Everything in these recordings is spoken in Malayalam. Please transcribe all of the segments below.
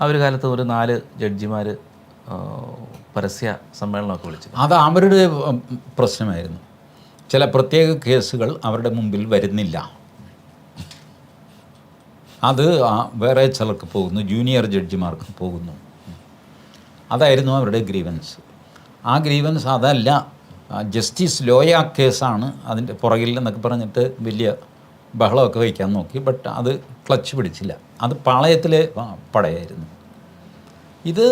ആ ഒരു കാലത്ത് ഒരു നാല് ജഡ്ജിമാർ പരസ്യ സമ്മേളനമൊക്കെ വിളിച്ചു അത് അവരുടെ പ്രശ്നമായിരുന്നു. ചില പ്രത്യേക കേസുകൾ അവരുടെ മുമ്പിൽ വരുന്നില്ല. അത് വേറെ ചിലർക്ക് പോകുന്നു ജൂനിയർ ജഡ്ജിമാർക്ക് പോകുന്നു. അതായിരുന്നു അവരുടെ ഗ്രീവൻസ്. ആ ഗ്രീവൻസ് അതല്ല ജസ്റ്റിസ് ലോയ കേസാണ് അതിന്റെ പുറകിൽ എന്നൊക്കെ പറഞ്ഞിട്ട് വലിയ ബഹളമൊക്കെ വയ്ക്കാൻ നോക്കി ബട്ട് അത് ക്ലച്ച് പിടിച്ചില്ല. അത് പാളയത്തിലെ പടയായിരുന്നു. ഇത്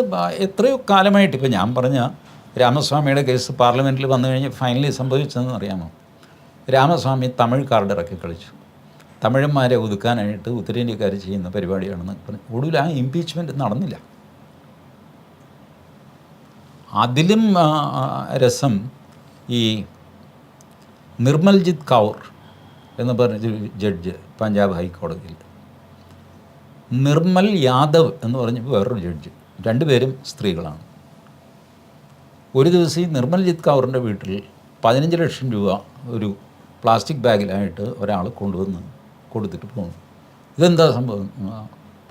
എത്രയോ കാലമായിട്ട് ഇപ്പോൾ ഞാൻ പറഞ്ഞ രാമസ്വാമിയുടെ കേസ് പാർലമെന്റിൽ വന്നു കഴിഞ്ഞ് ഫൈനലി സംഭവിച്ചതെന്ന് അറിയാമോ? രാമസ്വാമി തമിഴ് കാർഡ് ഇറക്കി കളിച്ചു. തമിഴന്മാരെ ഒതുക്കാനായിട്ട് ഉത്തരേന്ത്യക്കാർ ചെയ്യുന്ന പരിപാടിയാണെന്ന് പറഞ്ഞു ഒടുവിൽ ആ ഇംപീച്ച്മെന്റ് നടന്നില്ല. അതിലും രസം ഈ നിർമ്മൽജിത് കൗർ എന്ന് പറഞ്ഞ ജഡ്ജ് പഞ്ചാബ് ഹൈക്കോടതിയിൽ. നിർമ്മൽ യാദവ് എന്ന് പറഞ്ഞ വേറൊരു ജഡ്ജ്. രണ്ടുപേരും സ്ത്രീകളാണ്. ഒരു ദിവസം ഈ നിർമ്മൽജിത് കൗറിന്റെ വീട്ടിൽ പതിനഞ്ച് ലക്ഷം രൂപ ഒരു പ്ലാസ്റ്റിക് ബാഗിലായിട്ട് ഒരാൾ കൊണ്ടുവന്ന് കൊടുത്തിട്ട് പോകുന്നു ഇതെന്താ സംഭവം?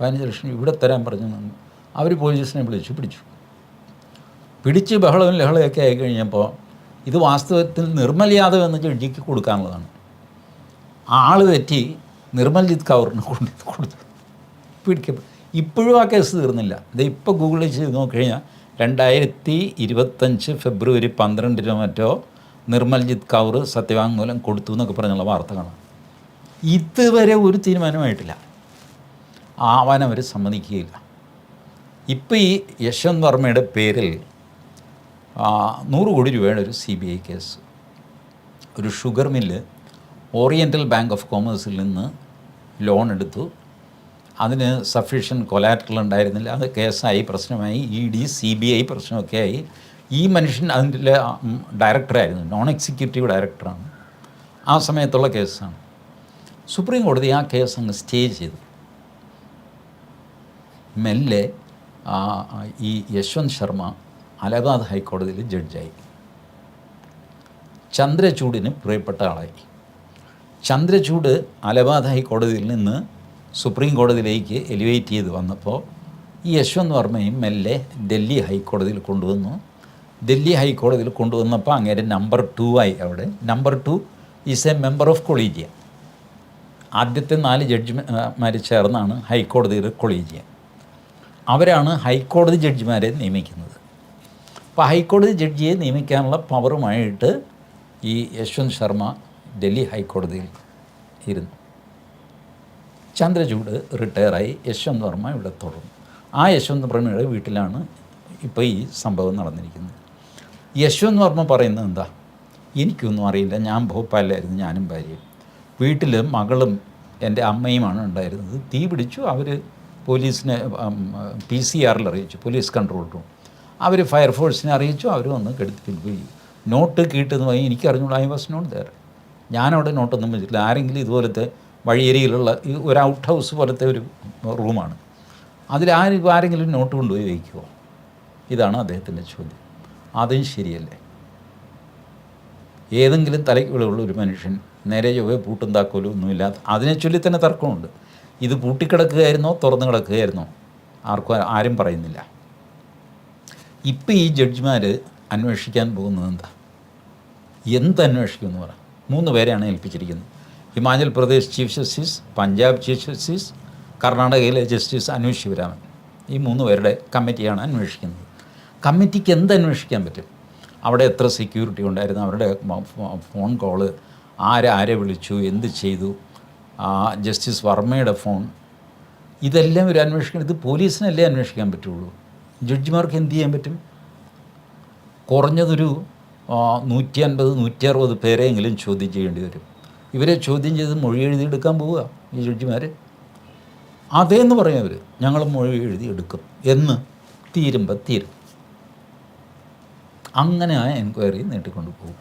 പതിനഞ്ച് ലക്ഷം ഇവിടെ തരാൻ പറഞ്ഞു അവർ പോലീസിനെ വിളിച്ചു പിടിച്ചു. പിടിച്ച് ബഹളവും ലഹളയൊക്കെ ആയി കഴിഞ്ഞപ്പോൾ ഇത് വാസ്തവത്തിൽ നിർമ്മൽ യാദവ് എന്ന ജഡ്ജിക്ക് കൊടുക്കാനുള്ളതാണ്. ആൾ തെറ്റി നിർമ്മൽജിത് കൗറിന് കൊണ്ട് കൊടുത്തു. പിടിക്കപ്പെട്ടു ഇപ്പോഴും ആ കേസ് തീർന്നില്ല. ഇത് ഇപ്പോൾ ഗൂഗിളിൽ ചെയ്ത് നോക്കിക്കഴിഞ്ഞാൽ രണ്ടായിരത്തി ഇരുപത്തഞ്ച് ഫെബ്രുവരി പന്ത്രണ്ടിനോ മറ്റോ നിർമ്മൽജിത് കൗർ സത്യവാങ്മൂലം കൊടുത്തു എന്നൊക്കെ പറഞ്ഞുള്ള വാർത്ത കാണാം. ഇതുവരെ ഒരു തീരുമാനമായിട്ടില്ല. ആവാൻ അവർ സമ്മതിക്കുകയില്ല. ഇപ്പോൾ ഈ യശ്വന്ത് വർമ്മയുടെ പേരിൽ നൂറ് കോടി രൂപയുടെ ഒരു സി ബി ഐ കേസ്. ഒരു sugar mill oriental bank of കോമേഴ്സിൽ നിന്ന് ലോൺ എടുത്തു. അതിന് സഫീഷ്യൻ കൊലാറ്ററൽ ഉണ്ടായിരുന്നില്ല. അത് കേസായി പ്രശ്നമായി. E D C B I പ്രശ്നമൊക്കെ ആയി. ഈ മനുഷ്യൻ അതിന്റെ ഡയറക്ടറായിരുന്നു നോൺ എക്സിക്യൂട്ടീവ് ഡയറക്ടറാണ് ആ സമയത്തുള്ള കേസാണ്. സുപ്രീം കോടതി ആ കേസ് അങ്ങ് സ്റ്റേ ചെയ്തു. മെല്ലെ ഈ യശ്വന്ത് ശർമ്മ അലഹബാദ് ഹൈക്കോടതിയിൽ ജഡ്ജായി. ചന്ദ്രചൂഡിന് പ്രിയപ്പെട്ട ആളായി. ചന്ദ്രചൂട് അലഹബാദ് ഹൈക്കോടതിയിൽ നിന്ന് സുപ്രീം കോടതിയിലേക്ക് എലിവേറ്റ് ചെയ്ത് വന്നപ്പോൾ ഈ യശ്വന്ത് വർമ്മയും മെല്ലെ ഡൽഹി ഹൈക്കോടതിയിൽ കൊണ്ടുവന്നു. ഡൽഹി ഹൈക്കോടതിയിൽ കൊണ്ടുവന്നപ്പോൾ അങ്ങേരെ നമ്പർ ടു ആയി അവിടെ. Number two is a member of collegium. ആദ്യത്തെ നാല് ജഡ്ജിമാർ ചേർന്നാണ് ഹൈക്കോടതിയുടെ കൊളീജിയ. അവരാണ് ഹൈക്കോടതി ജഡ്ജിമാരെ നിയമിക്കുന്നത്. അപ്പോൾ ഹൈക്കോടതി ജഡ്ജിയെ നിയമിക്കാനുള്ള പവറുമായിട്ട് ഈ യശ്വന്ത് ശർമ്മ ഡൽഹി ഹൈക്കോടതിയിൽ ഇരുന്നു. ചന്ദ്രചൂഡ് റിട്ടയറായി യശ്വന്ത് വർമ്മ ഇവിടെ തുടർന്നു ആ യശ്വന്ത് വർമ്മയുടെ വീട്ടിലാണ് ഇപ്പോൾ ഈ സംഭവം നടന്നിരിക്കുന്നത്. യശ്വന്ത് വർമ്മ പറയുന്നത് എന്താ? എനിക്കൊന്നും അറിയില്ല. ഞാൻ ഭോപ്പാലിലായിരുന്നു ഞാനും ഭാര്യയും. വീട്ടിൽ മകളും എന്റെ അമ്മയുമാണ് ഉണ്ടായിരുന്നത്. തീ പിടിച്ചു അവർ പോലീസിനെ പി സി ആറിൽ അറിയിച്ചു പോലീസ് കൺട്രോൾ റൂം. അവർ ഫയർഫോഴ്സിനെ അറിയിച്ചു അവർ വന്ന് കെടുത്തി പോയി നോട്ട് കീട്ടെന്ന് പോയി എനിക്ക് അറിഞ്ഞൂടാ ഐ വാസ് നോട്ട് ദയർ ഞാനവിടെ നോട്ടൊന്നും വെച്ചിട്ടില്ല. ആരെങ്കിലും ഇതുപോലത്തെ വഴിയേരിയിലുള്ള ഈ ഒരു ഔട്ട് ഹൗസ് പോലത്തെ ഒരു റൂമാണ്. അതിൽ ആരും ആരെങ്കിലും നോട്ട് കൊണ്ടുപോയി വയ്ക്കുമോ ഇതാണ് അദ്ദേഹത്തിന്റെ ചോദ്യം. അതും ശരിയല്ലേ? ഏതെങ്കിലും തലയ്ക്കുള്ള ഒരു മനുഷ്യൻ നേരെ ചൊവ്വേ പൂട്ടും താക്കോലും ഒന്നുമില്ലാത്ത അതിനെ ചൊല്ലി തന്നെ തർക്കമുണ്ട്. ഇത് പൂട്ടിക്കിടക്കുകയായിരുന്നോ തുറന്നു കിടക്കുകയായിരുന്നോ? ആർക്കും ആരും പറയുന്നില്ല. ഇപ്പം ഈ ജഡ്ജിമാർ അന്വേഷിക്കാൻ പോകുന്നത് എന്താ? എന്ത് അന്വേഷിക്കുമെന്ന് പറ. മൂന്ന് പേരെയാണ് ഏൽപ്പിച്ചിരിക്കുന്നത്. Himachal Pradesh chief justice Punjab chief justice കർണാടകയിലെ ജസ്റ്റിസ് അനൂഷ് ശിവരാമൻ. ഈ മൂന്ന് പേരുടെ കമ്മിറ്റിയാണ് അന്വേഷിക്കുന്നത്. കമ്മിറ്റിക്ക് എന്ത് അന്വേഷിക്കാൻ പറ്റും? അവിടെ എത്ര സെക്യൂരിറ്റി ഉണ്ടായിരുന്നു? അവരുടെ ഫോൺ കോൾ ആരാരെ വിളിച്ചു? എന്ത് ചെയ്തു? ജസ്റ്റിസ് വർമ്മയുടെ ഫോൺ ഇതെല്ലാം ഒരു അന്വേഷിക്കണം. ഇത് പോലീസിനല്ലേ അന്വേഷിക്കാൻ പറ്റുള്ളൂ? ജഡ്ജിമാർക്ക് എന്ത് ചെയ്യാൻ പറ്റും? കുറഞ്ഞതൊരു നൂറ്റി അൻപത് നൂറ്റി അറുപത് പേരെയെങ്കിലും ചോദ്യം ചെയ്യേണ്ടി വരും. ഇവരെ ചോദ്യം ചെയ്ത് മൊഴി എഴുതിയെടുക്കാൻ പോവുക ഈ ജഡ്ജിമാർ അതേന്ന് പറയും അവർ ഞങ്ങൾ മൊഴി എഴുതി എടുക്കും എന്ന് തീരുമ്പോൾ തീരും. അങ്ങനെ ആ എൻക്വയറി നീട്ടിക്കൊണ്ട് പോകും.